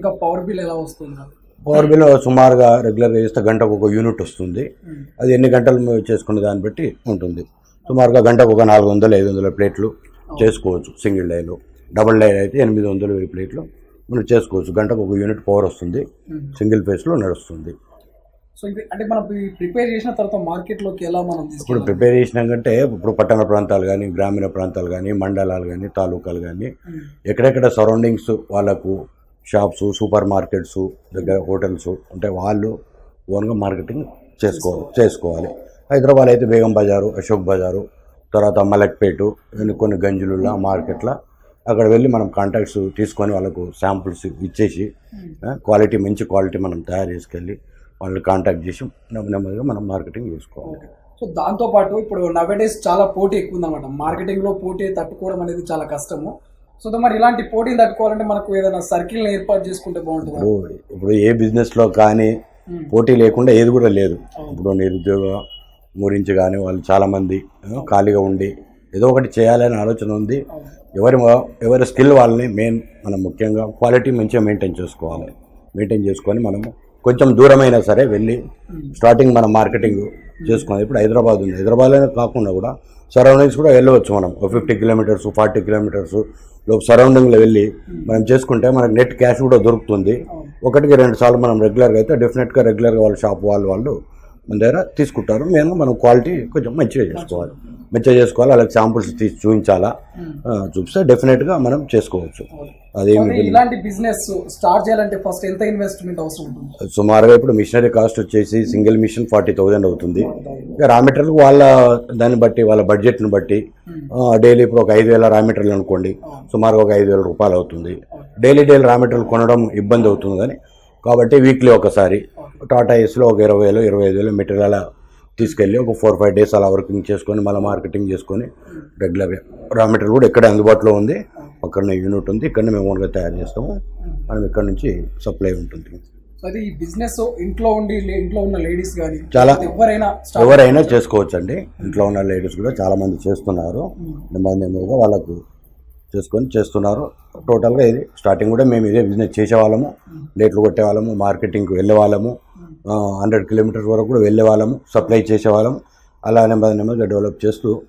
ఇంకా power bill ఎలా వస్తుంది? పవర్ బిల్ సుమారుగా రెగ్యులర్గా చేస్తే గంటకు ఒక యూనిట్ వస్తుంది. ఉమ్. అది ఎన్ని గంటలు చేసుకునే దాన్ని బట్టి ఉంటుంది. సుమారుగా గంటకు ఒక నాలుగు వందలు ఐదు వందల ప్లేట్లు చేసుకోవచ్చు. సింగిల్ డైలో డబుల్ డై అయితే ఎనిమిది వందలు వెయ్యి ప్లేట్లు మనం చేసుకోవచ్చు. గంటకు ఒక యూనిట్ పవర్ వస్తుంది. సింగిల్ ఫేస్లో నడుస్తుంది. సో ఇది అంటే మనం ప్రిపేర్ చేసిన తర్వాత మార్కెట్లోకి ఎలా మనం ఇప్పుడు ప్రిపేర్ చేసినాకంటే ఇప్పుడు పట్టణ ప్రాంతాలు కానీ గ్రామీణ ప్రాంతాలు కానీ మండలాలు కానీ తాలూకాలు కానీ ఉమ్. ఎక్కడెక్కడ సరౌండింగ్స్ వాళ్ళకు షాప్స్ సూపర్ మార్కెట్స్ దగ్గర హోటల్స్ ఉంటే వాళ్ళు ఓన్గా మార్కెటింగ్ చేసుకో చేసుకోవాలి. హైదరాబాద్ అయితే బేగం బజారు అశోక్ బజారు తర్వాత మలక్పేటు ఇవన్నీ కొన్ని గంజులులా మార్కెట్ల. అక్కడ వెళ్ళి మనం కాంటాక్ట్స్ తీసుకొని వాళ్ళకు శాంపుల్స్ ఇచ్చేసి. క్వాలిటీ మంచి క్వాలిటీ మనం తయారు చేసుకెళ్ళి వాళ్ళని కాంటాక్ట్ చేసి నెమ్మది నెమ్మదిగా మనం మార్కెటింగ్ చేసుకోవాలి. సో దాంతో పాటు ఇప్పుడు నవేడేస్ చాలా పోటీ ఎక్కువ ఉందన్నమాట. మార్కెటింగ్లో పోటీ తట్టుకోవడం అనేది చాలా కష్టము. సో మరి ఇలాంటి పోటీని తట్టుకోవాలంటే మనకు ఏదైనా సర్కిల్ ఏర్పాటు చేసుకుంటే బాగుంటుంది? ఇప్పుడు ఏ బిజినెస్లో కానీ పోటీ లేకుండా ఏది కూడా లేదు. ఇప్పుడు నిరుద్యోగ గురించి కానీ వాళ్ళు చాలామంది ఖాళీగా ఉండి ఏదో ఒకటి చేయాలనే ఆలోచన ఉంది. ఎవరి ఎవరి స్కిల్ వాళ్ళని మెయిన్ మనం ముఖ్యంగా క్వాలిటీ మంచిగా మెయింటైన్ చేసుకోవాలి. మెయింటైన్ చేసుకొని మనము కొంచెం దూరమైనా సరే వెళ్ళి స్టార్టింగ్ మనం మార్కెటింగ్ చేసుకున్నాం. ఇప్పుడు హైదరాబాద్ ఉంది. హైదరాబాద్లోనే కాకుండా కూడా సరౌండింగ్స్ కూడా వెళ్ళవచ్చు మనం. ఫిఫ్టీ కిలోమీటర్స్ ఫార్టీ కిలోమీటర్స్ లోపు సరౌండింగ్లో వెళ్ళి మనం చేసుకుంటే మనకు నెట్ క్యాష్ కూడా దొరుకుతుంది. ఒకటికి రెండు సార్లు మనం రెగ్యులర్గా అయితే డెఫినెట్గా రెగ్యులర్గా వాళ్ళ షాప్ వాళ్ళు వాళ్ళు మన దగ్గర తీసుకుంటారు. మేము మనం క్వాలిటీ కొంచెం మంచిగా చేసుకోవాలి. మంచిగా. చేసుకోవాలి. వాళ్ళకి శాంపుల్స్ తీసి చూపించాలా? చూపిస్తే డెఫినెట్గా మనం చేసుకోవచ్చు. అదేమి ఇలాంటి బిజినెస్ స్టార్ట్ చేయాలంటే ఫస్ట్ ఎంత ఇన్వెస్ట్మెంట్ అవసరం ఉంటుంది? సుమారుగా ఇప్పుడు మిషనరీ కాస్ట్ వచ్చేసి సింగిల్ మిషన్ ఫార్టీ థౌజండ్ అవుతుంది. ఇక రా మెటీరియల్ వాళ్ళ దాన్ని బట్టి వాళ్ళ బడ్జెట్ని బట్టి డైలీ ఇప్పుడు ఒక ఐదు వేల రా మెటీరియల్ అనుకోండి సుమారుగా ఒక ఐదు వేల రూపాయలు అవుతుంది. డైలీ డైలీ రా మెటీరియల్ కొనడం ఇబ్బంది అవుతుంది కానీ కాబట్టి వీక్లీ ఒకసారి టాటా ఏస్లో ఒక ఇరవై వేలు ఇరవై ఐదు వేలు మెటీరియల్ అలా తీసుకెళ్ళి ఒక ఫోర్ ఫైవ్ డేస్ అలా వర్కింగ్ చేసుకొని మళ్ళీ మార్కెటింగ్ చేసుకొని రెగ్యులర్గా. రా మెటీరియల్ కూడా ఇక్కడే అందుబాటులో ఉంది. పక్కన యూనిట్ ఉంది. ఇక్కడనే మేము ఓన్గా తయారు చేస్తాము. మనం ఇక్కడ నుంచి సప్లై ఉంటుంది. అది ఈ బిజినెస్ ఇంట్లో ఉండి ఇంట్లో ఉన్న లేడీస్ కానీ చాలా ఎవరైనా ఎవరైనా చేసుకోవచ్చు అండి ఇంట్లో ఉన్న లేడీస్ కూడా చాలా మంది చేస్తున్నారు. నెమ్మది నెమ్మదిగా వాళ్ళకు చేసుకొని చేస్తున్నారు. టోటల్గా ఇది స్టార్టింగ్ కూడా మేము ఇదే బిజినెస్ చేసేవాళ్ళము. రేట్లు కొట్టేవాళ్ళము. మార్కెటింగ్కి వెళ్ళే వాళ్ళము హండ్రెడ్ కిలోమీటర్స్ వరకు కూడా వెళ్ళే వాళ్ళము సప్లై చేసేవాళ్ళము. అలా నెమ్మది నెమ్మదిగా డెవలప్ చేస్తూ